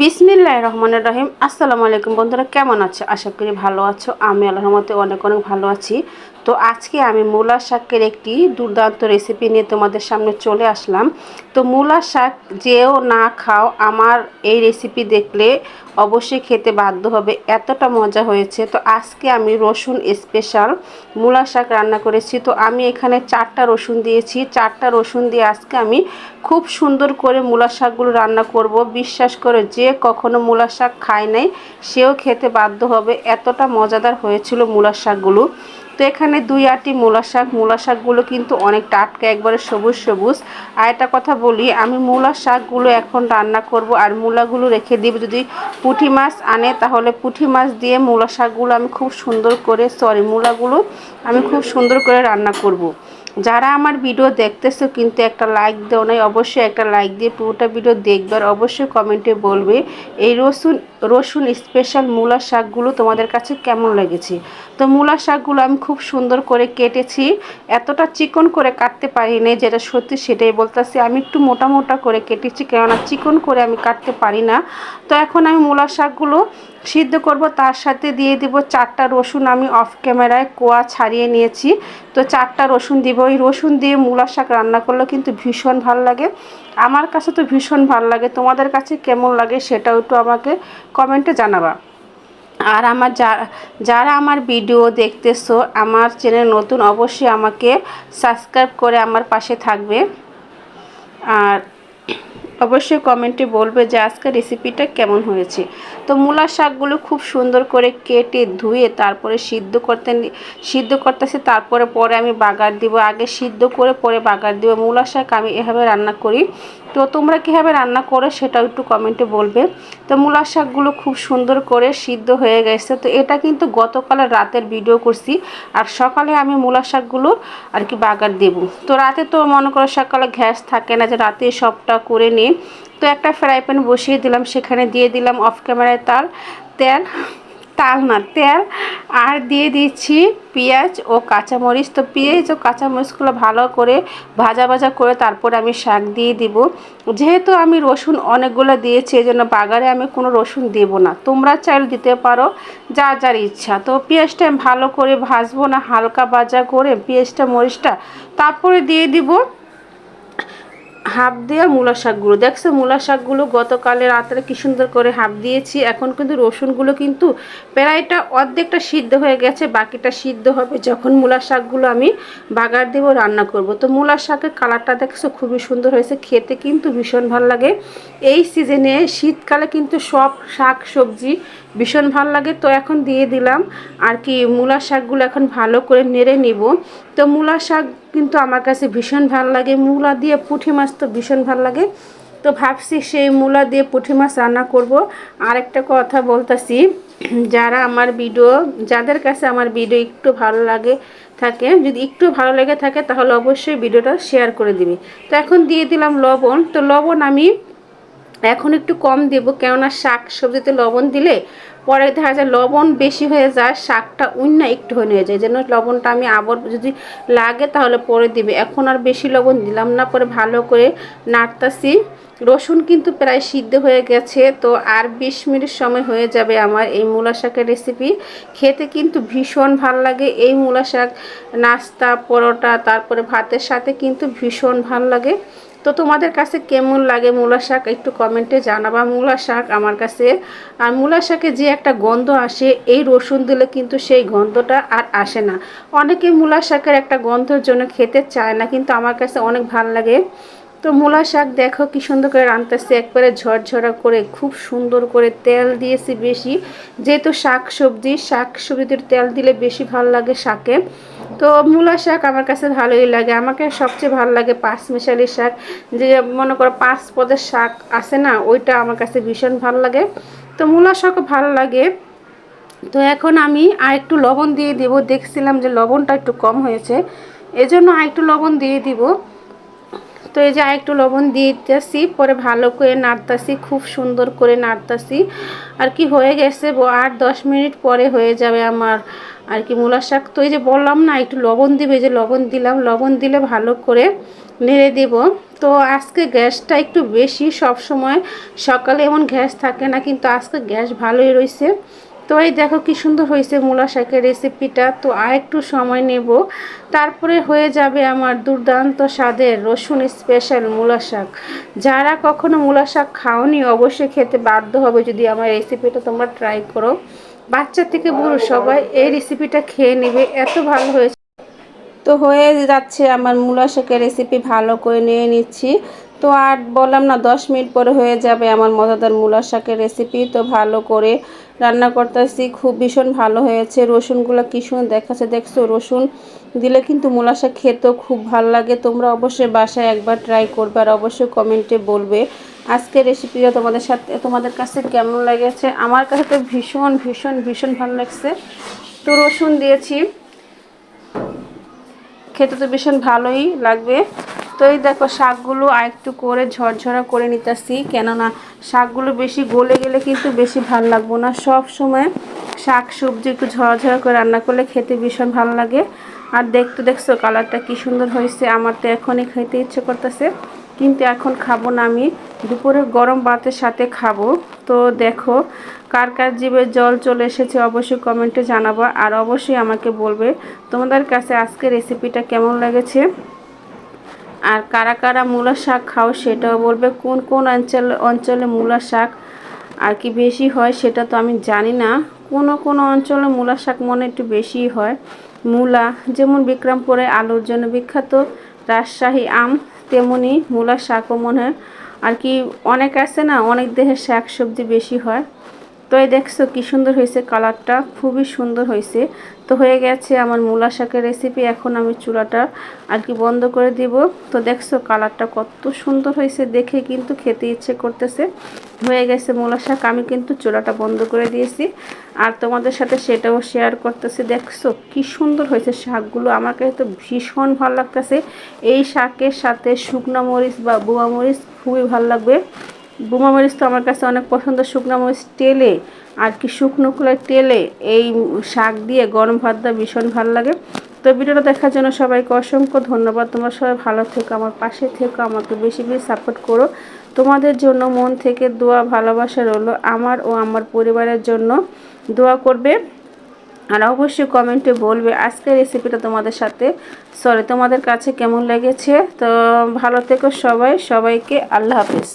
বিসমিল্লাহ রহমানের রহিম। আসসালামু আলাইকুম বন্ধুরা, কেমন আছো? আশা করি ভালো আছো। আমি আল্লাহর মতে অনেক অনেক ভালো আছি। তো আজকে আমি মূলা শাকের একটি দুর্দান্ত রেসিপি নিয়ে তোমাদের সামনে চলে আসলাম। তো মূলা শাক যেও না খাও, আমার এই রেসিপি দেখলে অবশ্যই খেতে বাধ্য হবে। এতটা মজা হয়েছে। তো আজকে আমি রসুন স্পেশাল মূলা শাক রান্না করেছি। তো আমি এখানে চারটা রসুন দিয়েছি। চারটা রসুন দিয়ে আজকে আমি খুব সুন্দর করে মূলা শাকগুলো রান্না করব। বিশ্বাস করে, যে কখনো মূলা শাক খায় নাই, সেও খেতে বাধ্য হবে। এতটা মজাদার হয়েছিল মূলা শাকগুলো। তো এখানে দুই আটি মূলা শাক। মূলা শাকগুলো কিন্তু অনেক টাটকা একবারে সবুজ সবুজ। আর একটা কথা বলি, আমি মূলা শাকগুলো এখন রান্না করব আর মূলাগুলো রেখে দিব। যদি পুঁটি মাছ আনে, তাহলে পুঁটি মাছ দিয়ে মূলা শাকগুলো আমি খুব সুন্দর করে সরি মূলাগুলো আমি খুব সুন্দর করে রান্না করব। যারা আমার ভিডিও দেখতেছো কিন্তু একটা লাইক দেও নাই, অবশ্যই একটা লাইক দিয়ে পুরোটা ভিডিও দেখবে আর অবশ্যই কমেন্টে বলবে এই রসুন রসুন স্পেশাল মূলা শাকগুলো তোমাদের কাছে কেমন লেগেছে? তো মূলা শাকগুলো আমি খুব সুন্দর করে কেটেছি, এতটা চিকন করে কাটতে পারি নাই যেটা সত্যি সেটাই বলতেছি, আমি একটু মোটা মোটা করে কেটেছি, কেননা চিকন করে আমি কাটতে পারি না। তো এখন আমি মূলা শাকগুলো সিদ্ধ করব, তার সাথে দিয়ে দিব চারটা রসুন, আমি অফ ক্যামেরায় কোয়া ছাড়িয়ে নিয়েছি। তো চারটা রসুন দিব ওই রসুন দিয়ে মূলা শাক রান্না করলে কিন্তু ভীষণ ভালো লাগে। আমার কাছে তো ভীষণ ভালো লাগে। তোমাদের কাছে কেমন লাগে সেটাও একটু আমাকে কমেন্টে জানাবা। আর আমার যারা আমার ভিডিও দেখতেছো, আমার চ্যানেল নতুন, অবশ্যই আমাকে সাবস্ক্রাইব করে আমার পাশে থাকবে। আর অবশ্যই কমেন্টে বলবে যে আজকে রেসিপিটা কেমন হয়েছে। তো মূলা শাকগুলো খুব সুন্দর করে কেটে ধুয়ে তারপরে সিদ্ধ করতে সিদ্ধ করতেছি, তারপরে পরে আমি বাগার দিব। আগে সিদ্ধ করে পরে বাগার দিব। মূলা শাক আমি এভাবে রান্না করি। তো তোমরা কীভাবে রান্না করো সেটাও একটু কমেন্টে বলবে। তো মূলা শাকগুলো খুব সুন্দর করে সিদ্ধ হয়ে গেছে। তো এটা কিন্তু গতকালের রাতের ভিডিও করছি। আর সকালে আমি মূলা শাকগুলো আর কি বাগার দেব। তো রাতে তো মনে করো সকালে গ্যাস থাকে না যে রাতে সবটা করে নিই তো একটা ফ্রাই প্যান বসিয়ে দিলাম, সেখানে দিয়ে দিলাম অফ ক্যামেরায় তাল, তেল, তাল না, তেল, আর দিয়ে দিচ্ছি পেঁয়াজ ও কাঁচামরিচ। তো পেঁয়াজ ও কাঁচামরিচগুলো ভালো করে ভাজা ভাজা করে তারপরে আমি শাক দিয়ে দিব। যেহেতু আমি রসুন অনেকগুলো দিয়েছি এই জন্য বাগারে আমি কোনো রসুন দেব না। তোমরা চাইলে দিতে পারো যা যার ইচ্ছা। তো পেঁয়াজটা আমি ভালো করে ভাজবো না, হালকা ভাজা করে পেঁয়াজটা, মরিচটা তারপরে দিয়ে দিব হাফ দেওয়া মূলা শাকগুলো। দেখছ মূলা শাকগুলো গতকালে রাত্রে কী সুন্দর করে হাফ দিয়েছি। এখন কিন্তু রসুনগুলো কিন্তু প্রায়টা অর্ধেকটা সিদ্ধ হয়ে গেছে, বাকিটা সিদ্ধ হবে যখন মূলা শাকগুলো আমি বাগার দেবো, রান্না করব। তো মূলা শাকের কালারটা দেখছ খুবই সুন্দর হয়েছে, খেতে কিন্তু ভীষণ ভালো লাগে। এই সিজনে শীতকালে কিন্তু সব শাক সবজি ভীষণ ভালো লাগে। তো এখন দিয়ে দিলাম। আর কি মূলা শাকগুলো এখন ভালো করে নেড়ে নিব। তো মূলা শাক কিন্তু আমার কাছে ভীষণ ভালো লাগে। মূলা দিয়ে পুঁটি মাছ তো ভীষণ ভালো লাগে। তো ভাবছি সেই মূলা দিয়ে পুঁটি মাছ রান্না করব। আর একটা কথা বলতেছি, যারা আমার ভিডিও, যাদের কাছে আমার ভিডিও একটু ভালো লাগে থাকে, যদি একটু ভালো লেগে থাকে তাহলে অবশ্যই ভিডিওটা শেয়ার করে দিবি। তো এখন দিয়ে দিলাম লবণ। তো লবণ আমি এখন একটু কম দেবো, কেননা শাক সবজিতে লবণ দিলে পরে দেখা যায় লবণ বেশি হয়ে যায়, শাকটা উন্য একটু হয়ে যায়। যেন লবণটা আমি আবার যদি লাগে তাহলে পরে দিবে। এখন আর বেশি লবণ দিলাম না, পরে ভালো করে নাড়তাছি। রসুন কিন্তু প্রায় সিদ্ধ হয়ে গেছে, তো আর বিশ মিনিট সময় হয়ে যাবে আমার এই মূলা শাকের রেসিপি খেতে কিন্তু ভীষণ ভালো লাগে এই মূলা শাক, নাস্তা, পরোটা, তারপরে ভাতের সাথে কিন্তু ভীষণ ভালো লাগে। তো তোমাদের কাছে কেমন লাগে মূলা শাক একটু কমেন্টে জানাবা। মূলা শাক আমার কাছে, আর মূলা শাকে যে একটা গন্ধ আসে, এই রসুন দিলে কিন্তু সেই গন্ধটা আর আসে না। অনেকে মূলা শাকের একটা গন্ধর জন্য খেতে চায় না, কিন্তু আমার কাছে অনেক ভালো লাগে। তো মূলা শাক দেখো কি সুন্দর করে রাঁধতেছে একবারে ঝরঝরা করে, খুব সুন্দর করে তেল দিয়েছি বেশি। যেহেতু শাক সবজি, শাক সবজিদের তেল দিলে বেশি ভালো লাগে শাকে। তো মূলা শাক আমার কাছে ভালোই লাগে। আমাকে সবচেয়ে ভালো লাগে পাঁচ মিশালি শাক। যে মনে করো পাঁচ পদের শাক আছে না, ওইটা আমার কাছে ভীষণ ভালো লাগে। তো মূলা শাকও ভালো লাগে। তো এখন আমি আর একটু লবণ দিয়ে দিব। দেখছিলাম যে লবণটা একটু কম হয়েছে। এজন্য আর একটু লবণ দিয়ে দিব। তো এই যে একটু লবণ দিতেছি, পরে ভালো করে নাড়তাছি, খুব সুন্দর করে নাড়তাছি। আর কি হয়ে গেছে আট দশ মিনিট পরে হয়ে যাবে আমার আর কি মূলা শাক। তো এই যে বললাম না, একটু লবণ দিবে যে লবণ দিলাম, লবণ দিলে ভালো করে নেড়ে দিব। তো আজকে গ্যাসটা একটু বেশি সব সময় সকালে এমন গ্যাস থাকে না, কিন্তু আজকে গ্যাস ভালোই রয়েছে তো এই দেখো কি সুন্দর হয়েছে মূলা শাকের রেসিপিটা তো আর একটু সময় নেব। তারপরে হয়ে যাবে আমার দুর্দান্ত স্বাদের রসুন স্পেশাল মূলা শাক। যারা কখনো মূলা শাক খাওনি, অবশ্যই খেতে বাধ্য হবে যদি আমার রেসিপিটা তোমরা ট্রাই করো। বাচ্চা থেকে বুড়ো সবাই এই রেসিপিটা খেয়ে নেবে, এত ভালো হয়েছে। তো হয়ে যাচ্ছে আমার মূলা শাকের রেসিপি ভালো করে নিয়ে নিচ্ছি। তো আর বললাম না, দশ মিনিট পরে হয়ে যাবে আমার মজাদার মূলা শাকের রেসিপি তো ভালো করে রান্না করতেছি, খুব ভীষণ ভালো হয়েছে। রসুনগুলো কী সুন্দর দেখাচ্ছে, দেখছ? রসুন দিলে কিন্তু মূলা শাক খেতেও খুব ভালো লাগে। তোমরা অবশ্যই বাসায় একবার ট্রাই করবে আর অবশ্যই কমেন্টে বলবে। আজকের রেসিপিটা তোমাদের সাথে, তোমাদের কাছে কেমন লেগেছে? আমার কাছে তো ভীষণ ভীষণ ভীষণ ভালো লাগছে। তো রসুন দিয়েছি। খেতে তো ভীষণ ভালোই লাগবে। তো এই দেখো, শাকগুলো আর একটু করে ঝরঝরা করে নিতেছি। কেননা শাকগুলো বেশি গলে গেলে কিন্তু বেশি ভালো লাগবো না। সব সময় শাক, সবজি একটু ঝরঝরা করে রান্না করলে খেতে ভীষণ ভালো লাগে। আর দেখতে দেখছ, কালারটা কি সুন্দর হয়েছে। আমার তো এখনই খেতে ইচ্ছে করতেছে, কিন্তু এখন খাব না আমি। দুপুরে গরম ভাতের সাথে খাব। তো দেখো, কার কার জীবে জল চলে এসেছে অবশ্যই কমেন্টে জানাব। আর অবশ্যই আমাকে বলবে, তোমাদের কাছে আজকে রেসিপিটা কেমন লেগেছে? আর কারা কারা মূলা শাক খাও সেটাও বলবে। কোন কোন অঞ্চল, অঞ্চলে মূলা শাক আর কি বেশি হয় সেটা তো আমি জানি না। কোনো কোনো অঞ্চলে মূলা শাক মনে একটু বেশি হয়। মূলা, যেমন বিক্রমপুরে আলুর জন্য বিখ্যাত রাজশাহী আম, তেমনি মূলা শাকও মনে হয়। আর কি অনেক আছে না, অনেক দেহের শাক সবজি বেশি হয়। তো এই দেখছ কি সুন্দর হয়েছে কালারটা, খুবই সুন্দর হয়েছে। তো হয়ে গেছে আমার মূলা শাকের রেসিপি এখন আমি চুলাটা আর কি বন্ধ করে দিব। তো দেখছ কালারটা কত সুন্দর হয়েছে, দেখে কিন্তু খেতে ইচ্ছে করতেছে। হয়ে গেছে মূলা শাক, আমি কিন্তু চুলাটা বন্ধ করে দিয়েছি। আর তোমাদের সাথে সেটাও শেয়ার করতেছি। দেখছ কি সুন্দর হয়েছে শাকগুলো, আমার কাছে তো ভীষণ ভালো লাগতেছে। এই শাকের সাথে শুকনো মরিচ বা বুয়া মরিচ খুবই ভালো লাগবে। বোমা মরিচ তো আমার কাছে অনেক পছন্দ শুকনো মরিচ তেলে আর কি শুকনো খোলায় তেলে এই শাক দিয়ে গরম ভাত দেওয়া ভীষণ ভালো লাগে। তো ভিডিওটা দেখার জন্য সবাইকে অসংখ্য ধন্যবাদ। তোমরা সবাই ভালো থেকো, আমার পাশে থেকো, আমাকে বেশি বেশি সাপোর্ট করো। তোমাদের জন্য মন থেকে দোয়া, ভালোবাসা রইল আমার ও আমার পরিবারের জন্য দোয়া করবে। আর অবশ্যই কমেন্টে বলবে আজকের রেসিপিটা তোমাদের সাথে। সরি তোমাদের কাছে কেমন লেগেছে? তো ভালো থেকো সবাই, সবাইকে আল্লাহ হাফিজ।